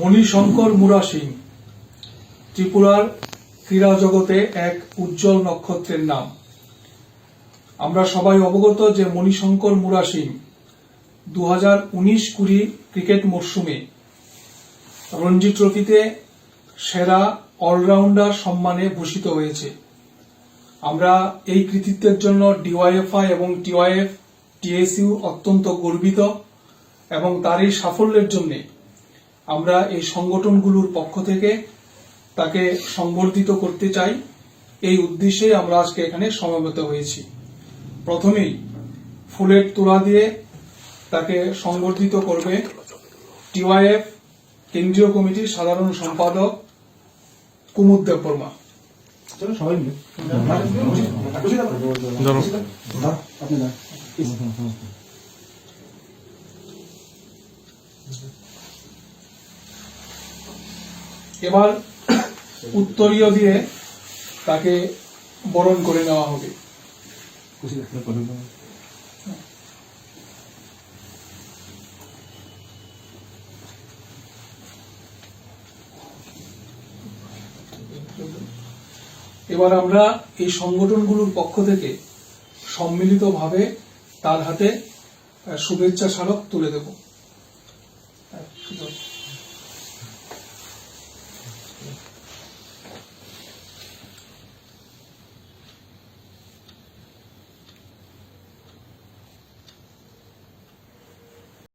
মণিশঙ্কর মুরা সিং, ত্রিপুরার ক্রীড়া জগতে এক উজ্জ্বল নক্ষত্রের নাম। আমরা সবাই অবগত যে মণিশঙ্কর মুরা সিং দু হাজার উনিশ কুড়ি ক্রিকেট মরশুমে রঞ্জি ট্রফিতে সেরা অলরাউন্ডার সম্মানে ভূষিত হয়েছে। আমরা এই কৃতিত্বের জন্য ডিওয়াইএফআই এবং টিওয়াইএফ টিএসইউ অত্যন্ত গর্বিত। এবং তার এই সাফল্যের জন্য আমরা এই সংগঠনগুলোর পক্ষ থেকে তাকে সংবর্ধিত করতে চাই। এই উদ্দেশ্যে আমরা আজকে এখানে সমবেত হয়েছি। প্রথমেই ফুলের তোড়া দিয়ে তাকে সংবর্ধিত করবে টিওয়াইএফ কেন্দ্রীয় কমিটির সাধারণ সম্পাদক কুমুদ দেববর্মা। সবাই মিলে। এবার উত্তরীয় দিয়ে তাকে বরণ করে নেওয়া হবে। এবার আমরা এই সংগঠনগুলোর পক্ষ থেকে সম্মিলিতভাবে তার হাতে শুভেচ্ছা স্মারক তুলে দেব।